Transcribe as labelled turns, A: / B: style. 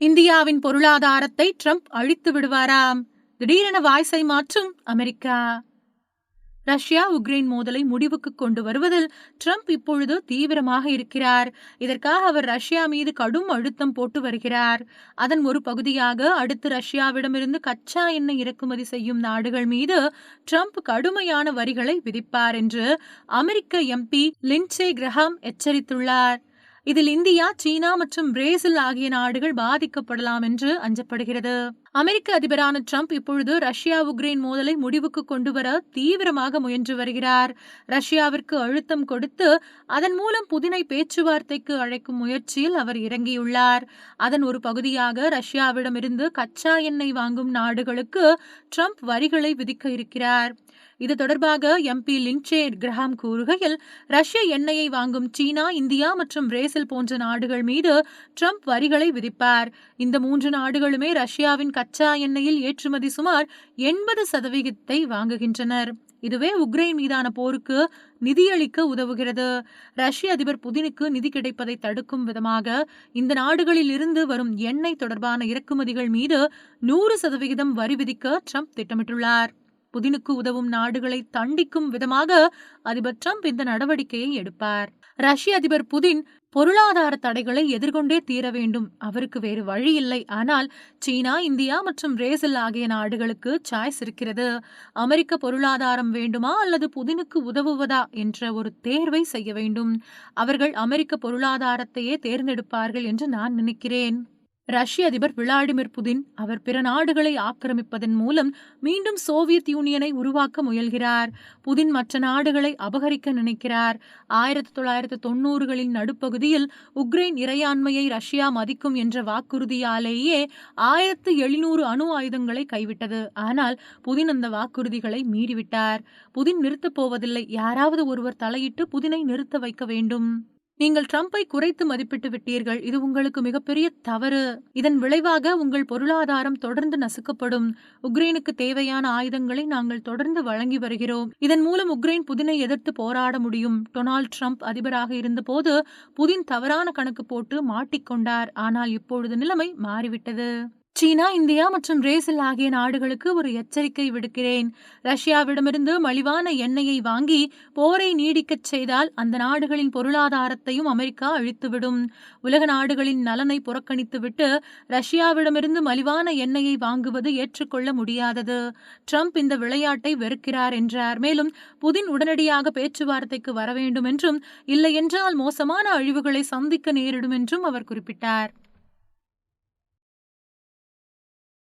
A: இந்தியாவின் பொருளாதாரத்தை ட்ரம்ப் அழித்து விடுவாராம். திடீரென வாய்ஸை மாற்றும் அமெரிக்கா. ரஷ்யா உக்ரைன் மோதலை முடிவுக்கு கொண்டு வருவதில் ட்ரம்ப் இப்பொழுது தீவிரமாக இருக்கிறார். இதற்காக அவர் ரஷ்யா மீது கடும் அழுத்தம் போட்டு வருகிறார். அதன் ஒரு பகுதியாக அடுத்து ரஷ்யாவிடமிருந்து கச்சா எண்ணெய் இறக்குமதி செய்யும் நாடுகள் மீது ட்ரம்ப் கடுமையான வரிகளை விதிப்பார் என்று அமெரிக்க எம்பி லின்சே கிரஹாம் எச்சரித்துள்ளார். இதில் இந்தியா சீனா மற்றும் பிரேசில் ஆகிய நாடுகள் பாதிக்கப்படலாம் என்று அஞ்சப்படுகிறது. அமெரிக்க அதிபரான ட்ரம்ப் இப்பொழுது ரஷ்யா உக்ரைன் மோதலை முடிவுக்கு கொண்டு வர தீவிரமாக முயன்று வருகிறார். ரஷ்யாவிற்கு அழுத்தம் கொடுத்து அதன் மூலம் புதினை பேச்சுவார்த்தைக்கு அழைக்கும் முயற்சியில் அவர் இறங்கியுள்ளார். அதன் ஒரு பகுதியாக ரஷ்யாவிடமிருந்து கச்சா எண்ணெய் வாங்கும் நாடுகளுக்கு ட்ரம்ப் வரிகளை விதிக்க இருக்கிறார். இது தொடர்பாக எம்பி லிங்சே கிரஹாம் கூறுகையில் ரஷ்ய எண்ணெயை வாங்கும் சீனா இந்தியா மற்றும் பிரேசில் போன்ற நாடுகள் மீது ட்ரம்ப் வரிகளை விதிப்பார். இந்த மூன்று நாடுகளுமே ரஷ்யாவின் கச்சா எண்ணெயில் ஏற்றுமதி சுமார் எண்பது சதவிகிதத்தை வாங்குகின்றனர். இதுவே உக்ரைன் மீதான போருக்கு நிதியளிக்க உதவுகிறது. ரஷ்ய அதிபர் புதினுக்கு நிதி கிடைப்பதை தடுக்கும் விதமாக இந்த நாடுகளில் இருந்து வரும் எண்ணெய் தொடர்பான இறக்குமதிகள் மீது நூறு சதவிகிதம் வரி விதிக்க ட்ரம்ப் திட்டமிட்டுள்ளார். புதினுக்கு உதவும் நாடுகளை தண்டிக்கும் விதமாக அதிபர் டிரம்ப் இந்த நடவடிக்கையை எடுப்பார். ரஷ்ய அதிபர் புதின் பொருளாதார தடைகளை எதிர்கொண்டே தீர வேண்டும். அவருக்கு வேறு வழி இல்லை. ஆனால் சீனா இந்தியா மற்றும் பிரேசில் ஆகிய நாடுகளுக்கு சாய்ஸ் இருக்கிறது. அமெரிக்க பொருளாதாரம் வேண்டுமா அல்லது புதினுக்கு உதவுவதா என்ற ஒரு தேர்வை செய்ய வேண்டும். அவர்கள் அமெரிக்க பொருளாதாரத்தையே தேர்ந்தெடுப்பார்கள் என்று நான் நினைக்கிறேன். ரஷ்ய அதிபர் விளாடிமிர் புதின் அவர் பிற நாடுகளை ஆக்கிரமிப்பதன் மூலம் மீண்டும் சோவியத் யூனியனை உருவாக்க முயல்கிறார். புதின் மற்ற நாடுகளை அபகரிக்க நினைக்கிறார். ஆயிரத்தி தொள்ளாயிரத்து தொன்னூறுகளின் நடுப்பகுதியில் உக்ரைன் இறையாண்மையை ரஷ்யா மதிக்கும் என்ற வாக்குறுதியாலேயே ஆயிரத்து எழுநூறு அணு ஆயுதங்களை கைவிட்டது. ஆனால் புதின் அந்த வாக்குறுதிகளை மீறிவிட்டார். புதின் நிறுத்தப் போவதில்லை. யாராவது ஒருவர் தலையிட்டு புதினை நிறுத்த வைக்க வேண்டும். நீங்கள் ட்ரம்பை குறைத்து மதிப்பிட்டு விட்டீர்கள். இது உங்களுக்கு மிகப்பெரிய தவறு. இதன் விளைவாக உங்கள் பொருளாதாரம் தொடர்ந்து நசுக்கப்படும். உக்ரைனுக்கு தேவையான ஆயுதங்களை நாங்கள் தொடர்ந்து வழங்கி வருகிறோம். இதன் மூலம் உக்ரைன் புதினை எதிர்த்து போராட முடியும். டொனால்ட் ட்ரம்ப் அதிபராக இருந்தபோது புதின் தவறான கணக்கு போட்டு மாட்டிக்கொண்டார். ஆனால் இப்பொழுது நிலைமை மாறிவிட்டது. சீனா இந்தியா மற்றும் பிரேசில் ஆகிய நாடுகளுக்கு ஒரு எச்சரிக்கை விடுக்கிறேன். ரஷ்யாவிடமிருந்து மலிவான எண்ணெயை வாங்கி போரை நீடிக்கச் செய்தால் அந்த நாடுகளின் பொருளாதாரத்தையும் அமெரிக்கா அழித்துவிடும். உலக நாடுகளின் நலனை புறக்கணித்துவிட்டு ரஷ்யாவிடமிருந்து மலிவான எண்ணெயை வாங்குவது ஏற்றுக்கொள்ள முடியாதது. ட்ரம்ப் இந்த விளையாட்டை வெறுக்கிறார் என்றார். மேலும் புதின் உடனடியாக பேச்சுவார்த்தைக்கு வர வேண்டும் என்றும் இல்லையென்றால் மோசமான அழிவுகளை சந்திக்க நேரிடும் என்றும் அவர் குறிப்பிட்டார்.